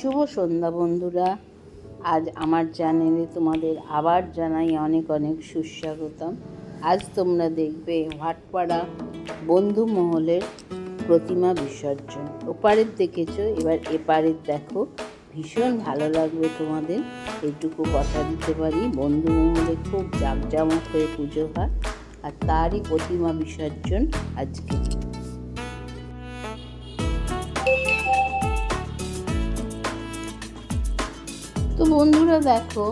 শুভ সন্ধ্যা বন্ধুরা। আজ আমার চ্যানেলে তোমাদের আবার জানাই অনেক অনেক সুস্বাগতম। আজ তোমরা দেখবে ভাটপাড়া বন্ধু মহলের প্রতিমা বিসর্জন। ওপারের দেখেছ, এবার এপারের দেখো। ভীষণ ভালো লাগবে তোমাদের। এইটুকু কথা দিতে পারি। বন্ধু মহলে খুব জাঁকজমক হয়ে পুজো হয়। আর তারই প্রতিমা বিসর্জন আজকে। বন্ধুরা দেখো,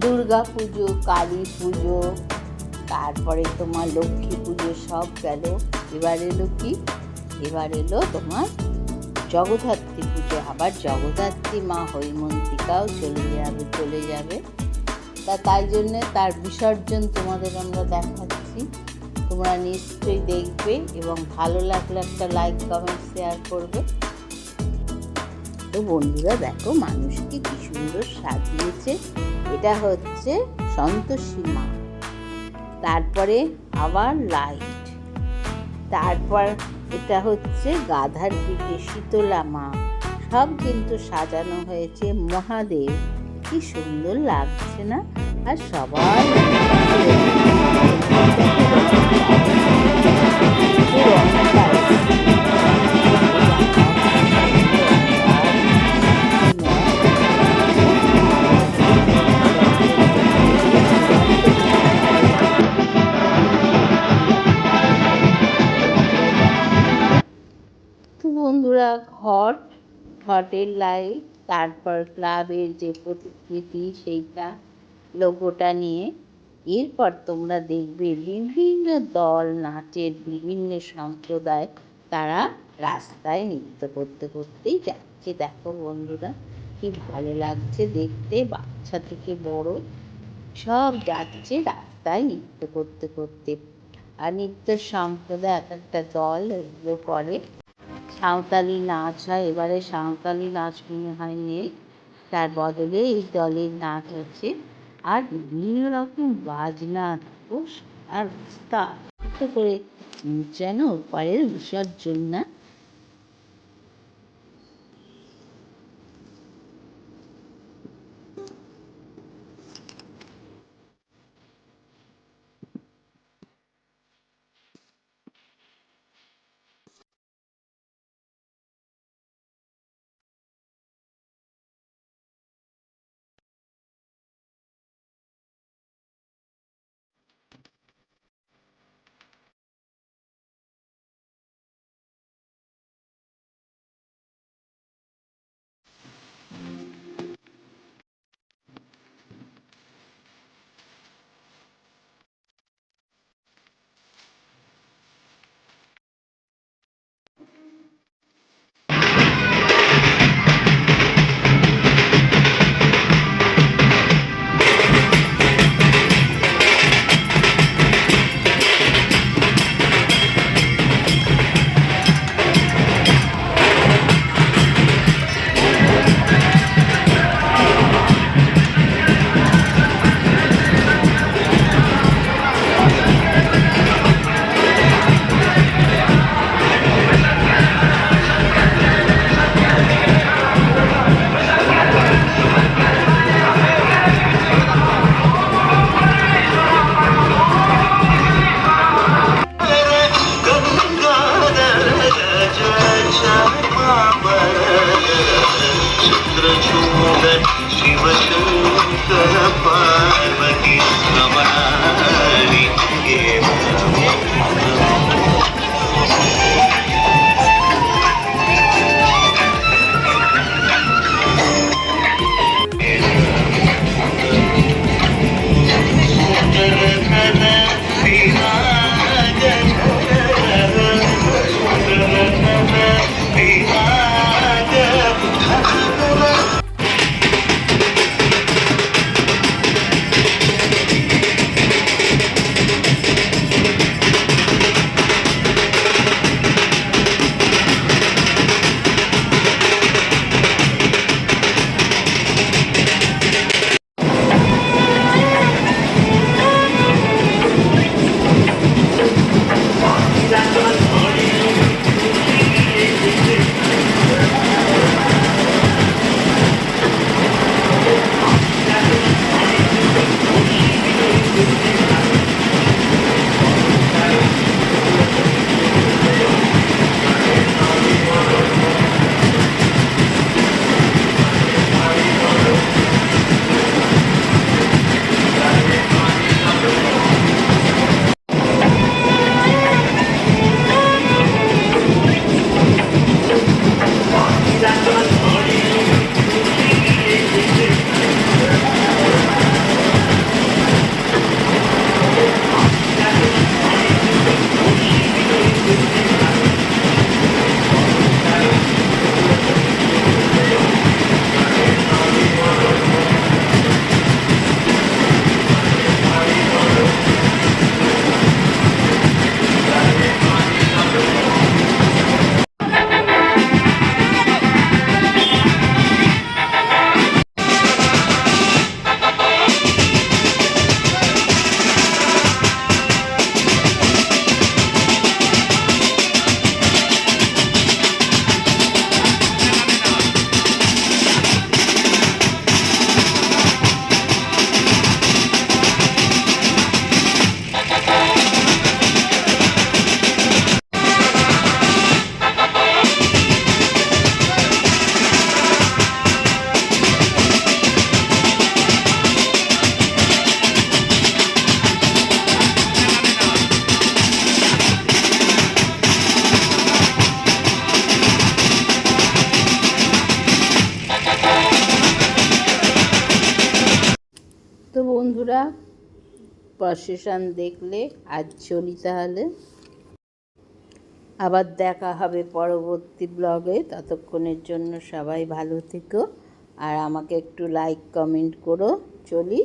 দুর্গা পুজো, কালী পুজো, তারপরে তোমার লক্ষ্মী পুজো সব গেল। এবার এলো কি? এবার এলো তোমার জগদ্ধাত্রী পুজো। আবার জগদ্ধাত্রী মা হৈমন্তিকাও চলে যাবে চলে যাবে। তা তাই জন্যে তার বিসর্জন তোমাদের আমরা দেখাচ্ছি। তোমরা নিশ্চয়ই দেখবে এবং ভালো লাগলে একটা লাইক কমেন্ট শেয়ার করবে। তো বন্ধুরা দেখো মানুষকে কি সুন্দর সাজিয়েছে। এটা হচ্ছে সন্তোষী মা। তারপরে আবার লাইট তারপর এটা হচ্ছে গাধার পিঠে শীতলা মা। সব কিন্তু সাজানো হয়েছে। মহাদেব, কি সুন্দর লাগছে না? আর সবাই ঘটের লাইট তারপর ক্লাবের যে প্রতিকৃতি সেইটা, লোগোটা নিয়ে। এরপর তোমরা দেখবে বিভিন্ন দল, নাচের বিভিন্ন সম্প্রদায়, তারা রাস্তায় নৃত্য করতে করতেই যাচ্ছে। দেখো বন্ধুরা, কি ভালো লাগছে দেখতে। বাচ্চা থেকে বড় সব যাচ্ছে রাস্তায় নৃত্য করতে করতে। আর নৃত্য সম্প্রদায় এক একটা দল এগুলো করে। সাঁওতালি নাচ হয়। এবারে সাঁওতালি নাচ মনে হয় নেই তার বদলে এই দলের নাচ হচ্ছে আর বিভিন্ন রকম বাজনা আর তা করে যেন পরের বিসর্জন না। she was প্রসেশন দেখলে আজ চলি তাহলে। আবার দেখা হবে পরবর্তী ব্লগে। ততক্ষণের জন্য সবাই ভালো থেকো। আর আমাকে একটু লাইক কমেন্ট করো। চলি।